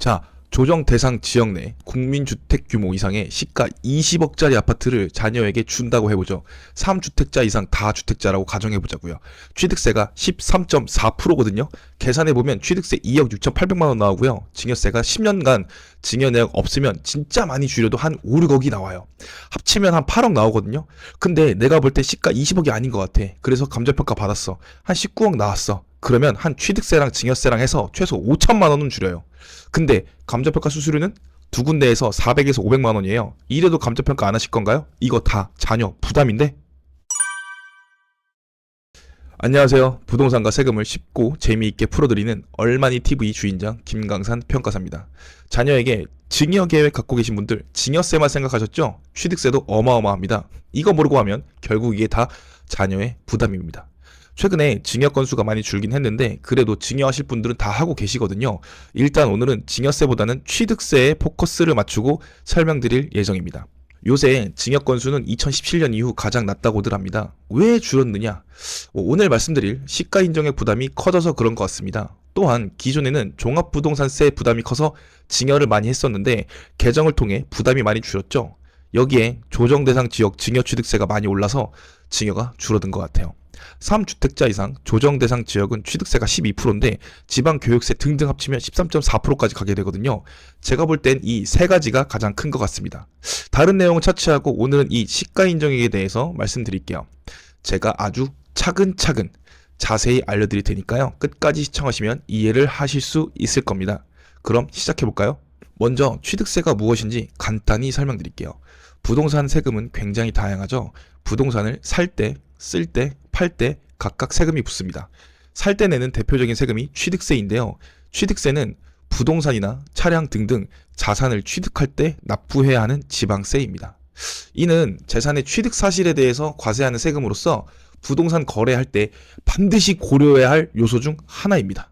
자, 조정 대상 지역 내 국민주택 규모 이상의 시가 20억짜리 아파트를 자녀에게 준다고 해보죠. 3주택자 이상 다 주택자라고 가정해보자고요. 취득세가 13.4%거든요. 계산해보면 취득세 2억 6,800만원 나오고요. 증여세가 10년간 증여 내역 없으면 진짜 많이 줄여도 한 5, 6억이 나와요. 합치면 한 8억 나오거든요. 근데 내가 볼 때 시가 20억이 아닌 것 같아. 그래서 감정평가 받았어. 한 19억 나왔어. 그러면 한 취득세랑 증여세랑 해서 최소 5천만 원은 줄여요. 근데 감정평가 수수료는 두 군데에서 400에서 500만 원이에요. 이래도 감정평가 안 하실 건가요? 이거 다 자녀 부담인데? 안녕하세요. 부동산과 세금을 쉽고 재미있게 풀어드리는 얼마니 TV 주인장 김강산 평가사입니다. 자녀에게 증여 계획 갖고 계신 분들 증여세만 생각하셨죠? 취득세도 어마어마합니다. 이거 모르고 하면 결국 이게 다 자녀의 부담입니다. 최근에 증여 건수가 많이 줄긴 했는데 그래도 증여하실 분들은 다 하고 계시거든요. 일단 오늘은 증여세보다는 취득세에 포커스를 맞추고 설명드릴 예정입니다. 요새 증여 건수는 2017년 이후 가장 낮다고들 합니다. 왜 줄었느냐? 뭐 오늘 말씀드릴 시가 인정의 부담이 커져서 그런 것 같습니다. 또한 기존에는 종합부동산세 부담이 커서 증여를 많이 했었는데 개정을 통해 부담이 많이 줄었죠. 여기에 조정 대상 지역 증여 취득세가 많이 올라서 증여가 줄어든 것 같아요. 3주택자 이상 조정 대상 지역은 취득세가 12%인데 지방 교육세 등등 합치면 13.4%까지 가게 되거든요. 제가 볼 땐 이 세 가지가 가장 큰 것 같습니다. 다른 내용은 차치하고 오늘은 이 시가 인정액에 대해서 말씀드릴게요. 제가 아주 차근차근 자세히 알려드릴 테니까요. 끝까지 시청하시면 이해를 하실 수 있을 겁니다. 그럼 시작해 볼까요? 먼저 취득세가 무엇인지 간단히 설명드릴게요. 부동산 세금은 굉장히 다양하죠. 부동산을 살 때, 쓸 때, 팔 때 각각 세금이 붙습니다. 살 때 내는 대표적인 세금이 취득세인데요. 취득세는 부동산이나 차량 등등 자산을 취득할 때 납부해야 하는 지방세입니다. 이는 재산의 취득 사실에 대해서 과세하는 세금으로서 부동산 거래할 때 반드시 고려해야 할 요소 중 하나입니다.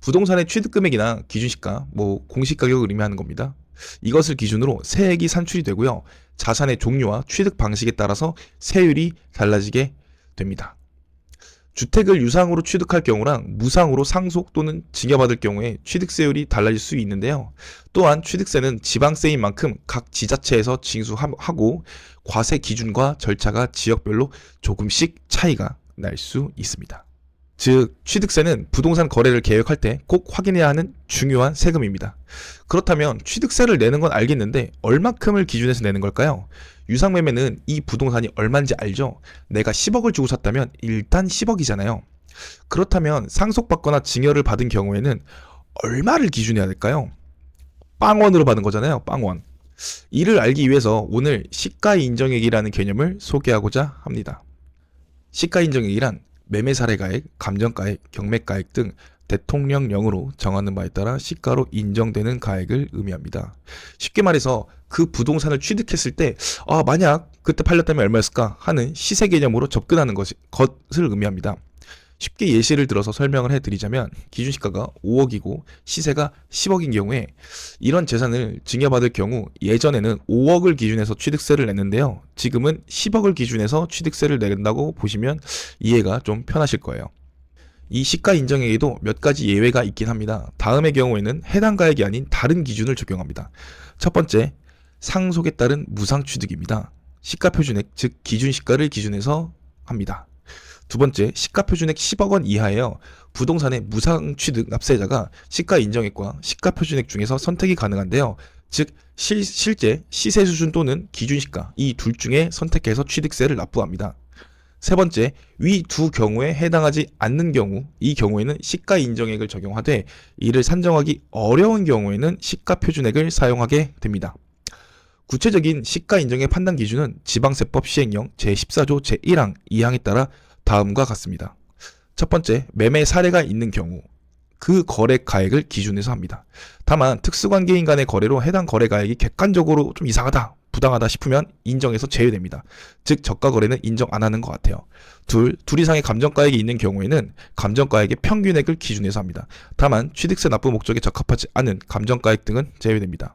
부동산의 취득 금액이나 기준시가, 뭐 공시 가격을 의미하는 겁니다. 이것을 기준으로 세액이 산출이 되고요. 자산의 종류와 취득 방식에 따라서 세율이 달라지게 됩니다. 주택을 유상으로 취득할 경우랑 무상으로 상속 또는 증여받을 경우에 취득세율이 달라질 수 있는데요. 또한 취득세는 지방세인 만큼 각 지자체에서 징수하고 과세 기준과 절차가 지역별로 조금씩 차이가 날 수 있습니다. 즉, 취득세는 부동산 거래를 계획할 때 꼭 확인해야 하는 중요한 세금입니다. 그렇다면 취득세를 내는 건 알겠는데 얼마큼을 기준해서 내는 걸까요? 유상매매는 이 부동산이 얼마인지 알죠? 내가 10억을 주고 샀다면 일단 10억이잖아요. 그렇다면 상속받거나 증여를 받은 경우에는 얼마를 기준해야 될까요? 빵원으로 받은 거잖아요. 빵원. 이를 알기 위해서 오늘 시가 인정액이라는 개념을 소개하고자 합니다. 시가 인정액이란 매매 사례가액, 감정가액, 경매가액 등 대통령령으로 정하는 바에 따라 시가로 인정되는 가액을 의미합니다. 쉽게 말해서 그 부동산을 취득했을 때, 아, 만약 그때 팔렸다면 얼마였을까 하는 시세 개념으로 접근하는 것을 의미합니다. 쉽게 예시를 들어서 설명을 해드리자면 기준시가가 5억이고 시세가 10억인 경우에 이런 재산을 증여받을 경우 예전에는 5억을 기준해서 취득세를 냈는데요. 지금은 10억을 기준해서 취득세를 낸다고 보시면 이해가 좀 편하실 거예요. 이 시가 인정액에도 몇 가지 예외가 있긴 합니다. 다음의 경우에는 해당 가액이 아닌 다른 기준을 적용합니다. 첫 번째, 상속에 따른 무상 취득입니다. 시가 표준액, 즉 기준 시가를 기준해서 합니다. 두 번째, 시가 표준액 10억 원 이하에요. 부동산의 무상 취득 납세자가 시가 인정액과 시가 표준액 중에서 선택이 가능한데요. 즉 실, 실제 시세 수준 또는 기준 시가 이 둘 중에 선택해서 취득세를 납부합니다. 세 번째, 위 두 경우에 해당하지 않는 경우, 이 경우에는 시가 인정액을 적용하되 이를 산정하기 어려운 경우에는 시가 표준액을 사용하게 됩니다. 구체적인 시가 인정의 판단 기준은 지방세법 시행령 제14조 제1항 2항에 따라 다음과 같습니다. 첫 번째, 매매 사례가 있는 경우 그 거래 가액을 기준해서 합니다. 다만 특수관계인 간의 거래로 해당 거래 가액이 객관적으로 좀 이상하다, 부당하다 싶으면 인정해서 제외됩니다. 즉 저가 거래는 인정 안 하는 것 같아요. 둘, 둘 이상의 감정가액이 있는 경우에는 감정가액의 평균액을 기준해서 합니다. 다만 취득세 납부 목적에 적합하지 않은 감정가액 등은 제외됩니다.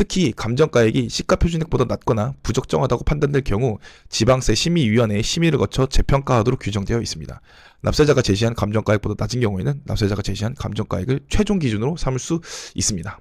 특히 감정가액이 시가 표준액보다 낮거나 부적정하다고 판단될 경우 지방세 심의위원회의 심의를 거쳐 재평가하도록 규정되어 있습니다. 납세자가 제시한 감정가액보다 낮은 경우에는 납세자가 제시한 감정가액을 최종 기준으로 삼을 수 있습니다.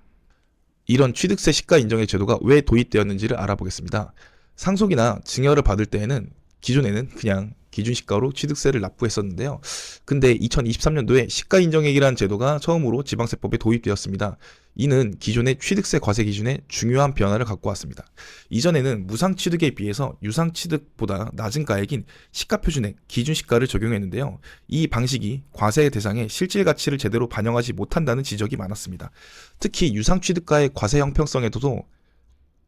이런 취득세 시가 인정의 제도가 왜 도입되었는지를 알아보겠습니다. 상속이나 증여를 받을 때에는 기존에는 그냥 기준 시가로 취득세를 납부했었는데요. 근데 2023년도에 시가 인정액이라는 제도가 처음으로 지방세법에 도입되었습니다. 이는 기존의 취득세 과세 기준에 중요한 변화를 갖고 왔습니다. 이전에는 무상 취득에 비해서 유상 취득보다 낮은 가액인 시가 표준액 기준 시가를 적용했는데요. 이 방식이 과세 대상의 실질 가치를 제대로 반영하지 못한다는 지적이 많았습니다. 특히 유상 취득가의 과세 형평성에도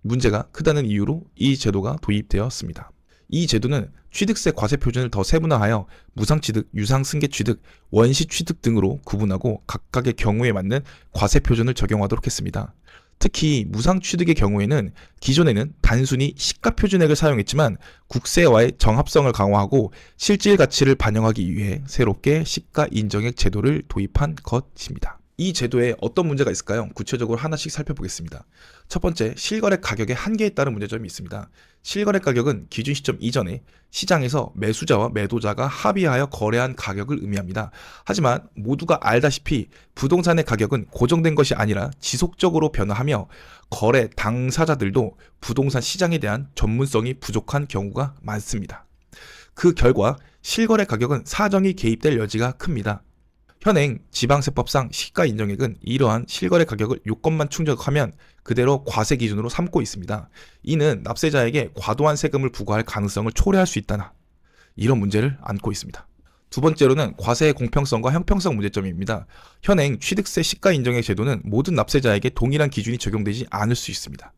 문제가 크다는 이유로 이 제도가 도입되었습니다. 이 제도는 취득세 과세 표준을 더 세분화하여 무상 취득, 유상 승계 취득, 원시 취득 등으로 구분하고 각각의 경우에 맞는 과세 표준을 적용하도록 했습니다. 특히 무상 취득의 경우에는 기존에는 단순히 시가 표준액을 사용했지만 국세와의 정합성을 강화하고 실질 가치를 반영하기 위해 새롭게 시가 인정액 제도를 도입한 것입니다. 이 제도에 어떤 문제가 있을까요? 구체적으로 하나씩 살펴보겠습니다. 첫 번째, 실거래 가격의 한계에 따른 문제점이 있습니다. 실거래 가격은 기준 시점 이전에 시장에서 매수자와 매도자가 합의하여 거래한 가격을 의미합니다. 하지만 모두가 알다시피 부동산의 가격은 고정된 것이 아니라 지속적으로 변화하며 거래 당사자들도 부동산 시장에 대한 전문성이 부족한 경우가 많습니다. 그 결과 실거래 가격은 사정이 개입될 여지가 큽니다. 현행 지방세법상 시가 인정액은 이러한 실거래 가격을 요건만 충족하면 그대로 과세 기준으로 삼고 있습니다. 이는 납세자에게 과도한 세금을 부과할 가능성을 초래할 수 있다나 이런 문제를 안고 있습니다. 두 번째로는 과세의 공평성과 형평성 문제점입니다. 현행 취득세 시가 인정액 제도는 모든 납세자에게 동일한 기준이 적용되지 않을 수 있습니다.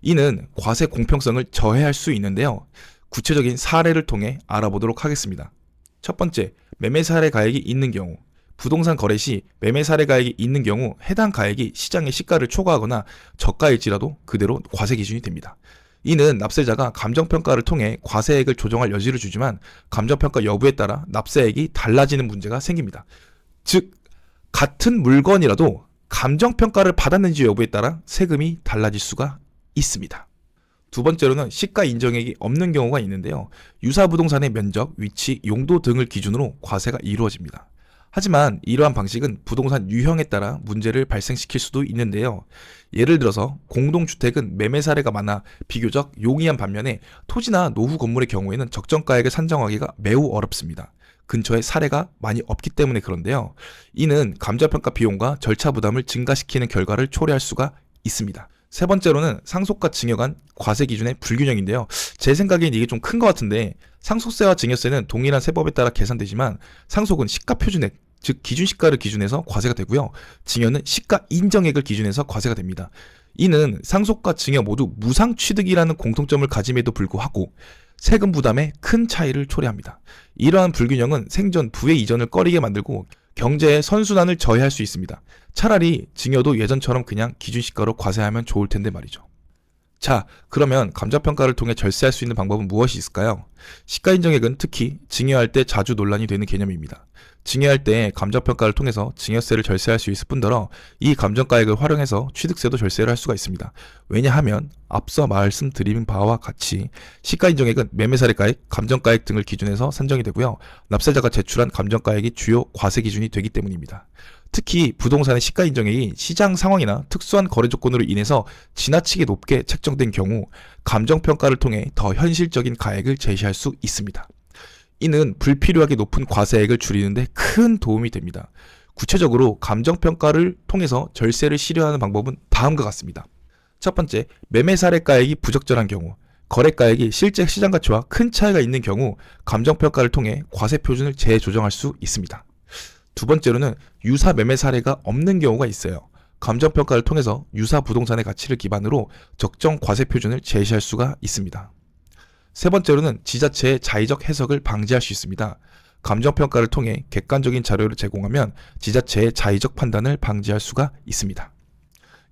이는 과세 공평성을 저해할 수 있는데요. 구체적인 사례를 통해 알아보도록 하겠습니다. 첫 번째, 매매 사례 가액이 있는 경우 부동산 거래 시 매매 사례 가액이 있는 경우 해당 가액이 시장의 시가를 초과하거나 저가일지라도 그대로 과세 기준이 됩니다. 이는 납세자가 감정평가를 통해 과세액을 조정할 여지를 주지만 감정평가 여부에 따라 납세액이 달라지는 문제가 생깁니다. 즉, 같은 물건이라도 감정평가를 받았는지 여부에 따라 세금이 달라질 수가 있습니다. 두 번째로는 시가 인정액이 없는 경우가 있는데요. 유사 부동산의 면적, 위치, 용도 등을 기준으로 과세가 이루어집니다. 하지만 이러한 방식은 부동산 유형에 따라 문제를 발생시킬 수도 있는데요. 예를 들어서 공동주택은 매매 사례가 많아 비교적 용이한 반면에 토지나 노후 건물의 경우에는 적정가액을 산정하기가 매우 어렵습니다. 근처에 사례가 많이 없기 때문에 그런데요. 이는 감정평가 비용과 절차 부담을 증가시키는 결과를 초래할 수가 있습니다. 세 번째로는 상속과 증여 간 과세 기준의 불균형인데요. 제 생각엔 이게 좀 큰 것 같은데 상속세와 증여세는 동일한 세법에 따라 계산되지만 상속은 시가 표준액, 즉 기준 시가를 기준해서 과세가 되고요. 증여는 시가 인정액을 기준해서 과세가 됩니다. 이는 상속과 증여 모두 무상 취득이라는 공통점을 가짐에도 불구하고 세금 부담에 큰 차이를 초래합니다. 이러한 불균형은 생전 부의 이전을 꺼리게 만들고 경제의 선순환을 저해할 수 있습니다. 차라리 증여도 예전처럼 그냥 기준 시가로 과세하면 좋을 텐데 말이죠. 자, 그러면 감정평가를 통해 절세할 수 있는 방법은 무엇이 있을까요? 시가인정액은 특히 증여할 때 자주 논란이 되는 개념입니다. 증여할 때 감정평가를 통해서 증여세를 절세할 수 있을 뿐더러 이 감정가액을 활용해서 취득세도 절세를 할 수가 있습니다. 왜냐하면 앞서 말씀드린 바와 같이 시가인정액은 매매사례가액, 감정가액 등을 기준해서 산정이 되고요. 납세자가 제출한 감정가액이 주요 과세 기준이 되기 때문입니다. 특히 부동산의 시가 인정액이 시장 상황이나 특수한 거래 조건으로 인해서 지나치게 높게 책정된 경우 감정평가를 통해 더 현실적인 가액을 제시할 수 있습니다. 이는 불필요하게 높은 과세액을 줄이는데 큰 도움이 됩니다. 구체적으로 감정평가를 통해서 절세를 실현하는 방법은 다음과 같습니다. 첫 번째, 매매 사례가액이 부적절한 경우, 거래가액이 실제 시장 가치와 큰 차이가 있는 경우 감정평가를 통해 과세 표준을 재조정할 수 있습니다. 두 번째로는 유사 매매 사례가 없는 경우가 있어요. 감정평가를 통해서 유사 부동산의 가치를 기반으로 적정 과세 표준을 제시할 수가 있습니다. 세 번째로는 지자체의 자의적 해석을 방지할 수 있습니다. 감정평가를 통해 객관적인 자료를 제공하면 지자체의 자의적 판단을 방지할 수가 있습니다.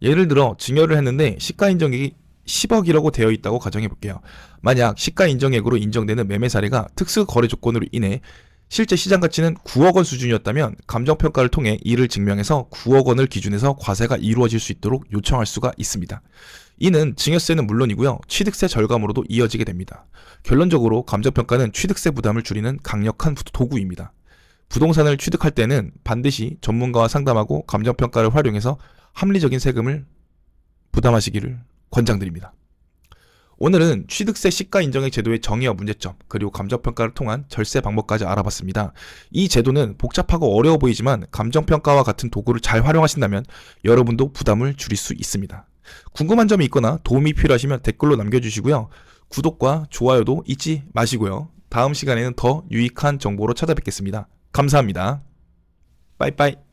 예를 들어 증여를 했는데 시가 인정액이 10억이라고 되어 있다고 가정해 볼게요. 만약 시가 인정액으로 인정되는 매매 사례가 특수 거래 조건으로 인해 실제 시장 가치는 9억 원 수준이었다면 감정평가를 통해 이를 증명해서 9억 원을 기준해서 과세가 이루어질 수 있도록 요청할 수가 있습니다. 이는 증여세는 물론이고요. 취득세 절감으로도 이어지게 됩니다. 결론적으로 감정평가는 취득세 부담을 줄이는 강력한 도구입니다. 부동산을 취득할 때는 반드시 전문가와 상담하고 감정평가를 활용해서 합리적인 세금을 부담하시기를 권장드립니다. 오늘은 취득세 시가 인정액 제도의 정의와 문제점, 그리고 감정평가를 통한 절세 방법까지 알아봤습니다. 이 제도는 복잡하고 어려워 보이지만 감정평가와 같은 도구를 잘 활용하신다면 여러분도 부담을 줄일 수 있습니다. 궁금한 점이 있거나 도움이 필요하시면 댓글로 남겨주시고요. 구독과 좋아요도 잊지 마시고요. 다음 시간에는 더 유익한 정보로 찾아뵙겠습니다. 감사합니다. 빠이빠이.